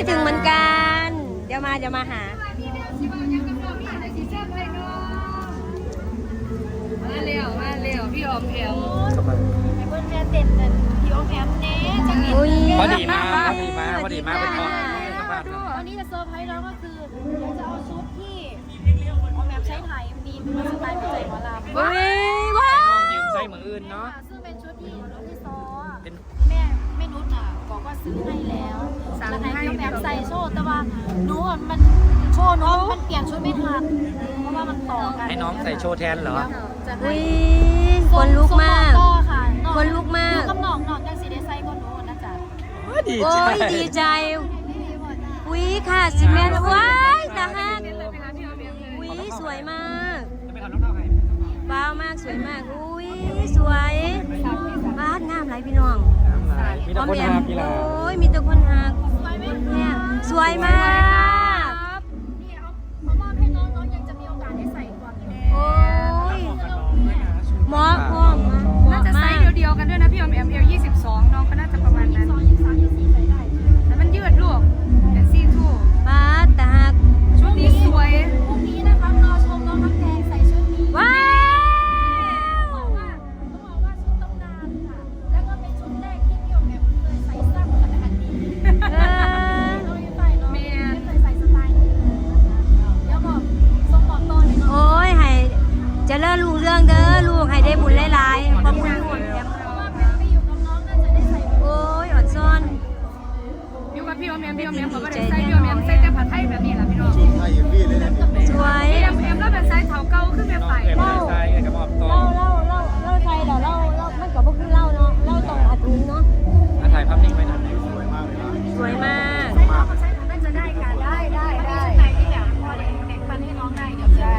คิดถึงเหมือนกัน เดี๋ยวมาเดี๋ยวมาหา มาเร็วมาเร็วพี่ออมแอมเพื่อนแม่เต้นนั่นพี่ออมแอมเน่จังนี้อุ้ยพอดีมาพอดีมาพอดีมาเป็นพอสัมภาษณ์ครับวันนี้จะเซอร์ไพรส์เราก็คือเราจะเอาชุดที่ออมแอมใช้ถ่ายมีเป็นสไตล์ผู้ใหญ่หมอลำอุ้ยว้าน้องวยืมใส่มืออื่นเนาะซึ่งเป็นชุดที่ชุดที่ซอเป็นแม่แม่นุชอะบอกว่าซื้อให้แล้วแล้วให้ พี่ออมแอมใส่โชว์แต่ว่าหนูอะมันโชว์หนูมันเปลี่ยนชุดไม่ทันเพราะว่ามันต่อกันให้น้องใส่โชว์แทนเหรอ จะให้ อุ้ยคนลุกมากส่งต่อค่ะองคนลุกมาก อยู่กับน้องน้องจังสีได้ใส่ก็หนูนะจ๊ะดีโอ้ใจยดีใจ อุ้ยค่ะสิแม่นว้ายตาฮักอุ้ยสวยมากจะไปทำรองเท้าใครว้าวมากสวยมาก อุ้ยสวยบ้านงามหลายพี่น้องมีแต่คนแอหามกีฬาโอ้ยมีแต่คนหัก สวยไหมเนี่ยสวยมาก ได้บุญหลายๆขอบคุณทุกคนแอมเพราะว่าเป็นไปอยู่กับน้องน่าจะได้ใส่โอ้ยอดซ่อนอยู่กับพี่ออมแอมพี่ออมแอมบอกว่าได้ไซส์พี่ออมแอมใส่แต่ผ้าไทยแบบนี้แหละพี่น้องไทยอย่างพี่เลยนะสวยพี่ออมแอมแล้วเป็นไซส์เถาเก่าขึ้นไปน้องไปเอ็มได้ใส่กับมอบตอเล่าเล่าเล่าเล่าใจเหรอเล่าเล่ามันกับพวกคือเล่าเนาะเล่าตรงอัดถุงเนาะอะถ่ายภาพนิ่งไว้หน่อยสวยมากเลยนะสวยมากใส่น้องก็ใส่น่าจะได้ค่ะได้ได้ได้ชุดไหนที่แบบพอเด็กปันให้น้องได้เดี๋ยวจะ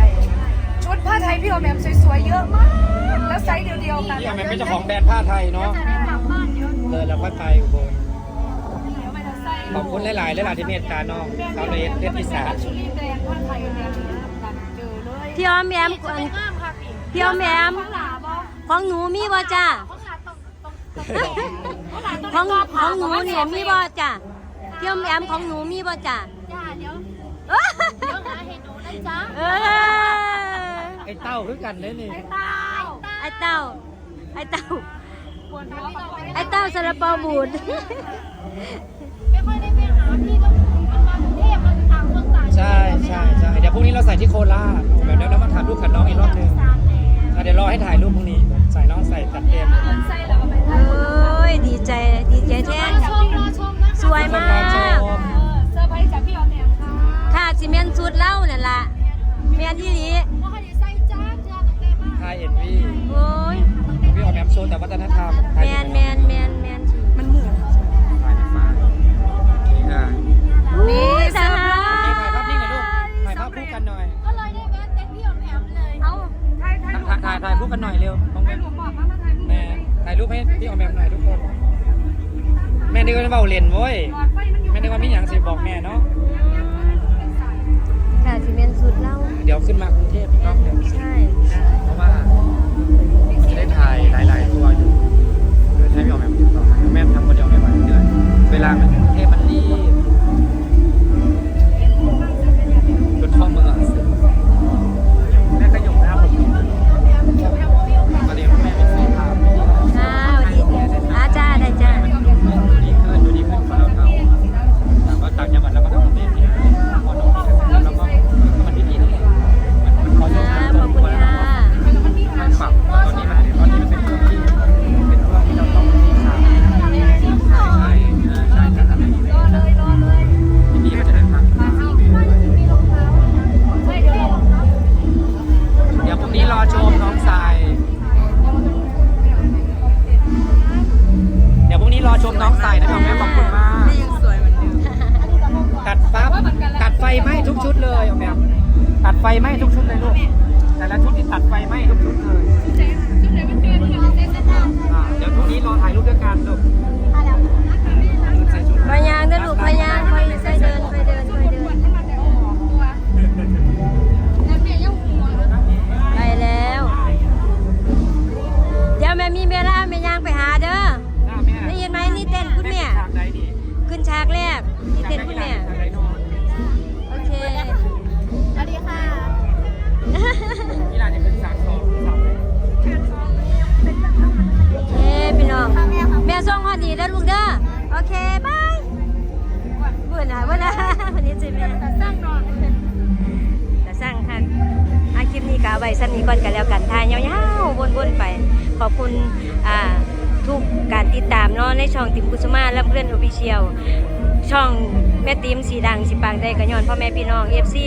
ชุดผ้าไทยพี่ออมแอมสวยๆเยอะมาก เป็นเจ้าของแบรนด์ผ้าไทยเนาะจะได้กลับบ้านเยอะเลยแล้วค่อยไปอุบลเดี๋ยวมันจะใส่ขอบคุณหลายๆหลายๆที่เมตตาน้องสาวเลสเพชรพิสารชุดรีแดงผ้าไทยเนี่ยแบบเจอเลยพี่ออมแอมสวยงามค่ะพี่พี่ออมแอมข้างหลังบอกของหนูมีบ่จ้าข้างหลังต้องต้องต้องข้างหลังต้องของของหนูเนี่ยมีบ่จ้าพี่ออมแอมของหนูมีบ่จ้าจ้าเดี๋ยวเดี๋ยวหาให้หนูนะจ๊ะเออไอ้เต้าคือกันเลยนี่ตายไอ้เต้าไอ้เต้า ปวดหัวกับไอ้เต้าซาลาเปาบูด ไม่ค่อยได้ไปหาพี่ก็มันมากรุงเทพมันต่างคนต่างใช่ใช่ใช่เดี๋ยวพรุ่งนี้เราใส่ที่โคราชเดี๋ยวเรามาถ่ายรูปกับน้องอีกรอบหนึงอะเดี๋ยวรอให้ถ่ายรูปพรุ่งนี้ ใส่น้องใส่จัดเต็มใส่แล้วก็ไปเอ้ย ดีใจ ดีใจแท้รอชมรอชมนะคะสวยมาก เออเซอร์ไพรส์จากพี่ออมแอมค่ะค่ะสิเมนสุดเล่านั่นล่ะเมียนที่นี้ว่าเขาจะใส่จ้าจ้าตั้งแต่มาถ่ายเอ็นวี ว์แต่วัฒนธรรมแมนแมนแมนแมนมันเหมือนถ่ายในฟ้าโอเคค่ะนี่สาโอเคถ่ายภาพนิ่งหน่อยลูกถ่ายภาพคู่กันหน่อยก็เลยได้แวะเต้นพี่อมแอมเลยเอาถ่ายถ่ายรูปถ่ายถ่ายถ่ายคู่กันหน่อยเร็วตรงถ่ายนี้รูปบอกว่ามาถ่ายรูปแม่ถ่ายรูปให้พี่ออมแอมหน่อยทุกคนแม่นี่ก็เบาเล่นเว้ยหลอดไฟมันอยู่แม่นึกว่ามีหยังสิบอกแม่เนาะค่ะสิเมนสุดเล่าเดี๋ยวขึ้นมากรุงเทพ อย ดเลยลูก แต่ละชุดที่ตัดไฟไหม้ทุกชุดเลยอ่าเดี๋ยวพรุ่งนี้รอถ่ายรูปด้วยกันลูกใส่ชุดพยางเด้อลูกพยางคอยใส่ นะวันนี้เจแม่แต่สร้างนอนจะสร้างค่ะอาคลิปนี้กเอาไว้ซ้ำนี้ก่อนกันแล้วกันทายยาวๆวนๆไป ขอบคุณอ่าทุกการติดตามเนาะในช่องติมกุสมาและเพื่อนโอฟิเชียลช่องแม่ติมสีดังสิปากได้กระยอนพ่อแม่พี่น้องเอฟซี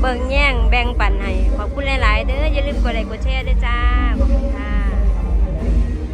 เบิ่งแย่งแบ่งปันให้ขอบคุณหลาย ๆ เด้ออย่าลืมกดไลค์กดแชร์ด้วยจ้าขอบคุณค่ะ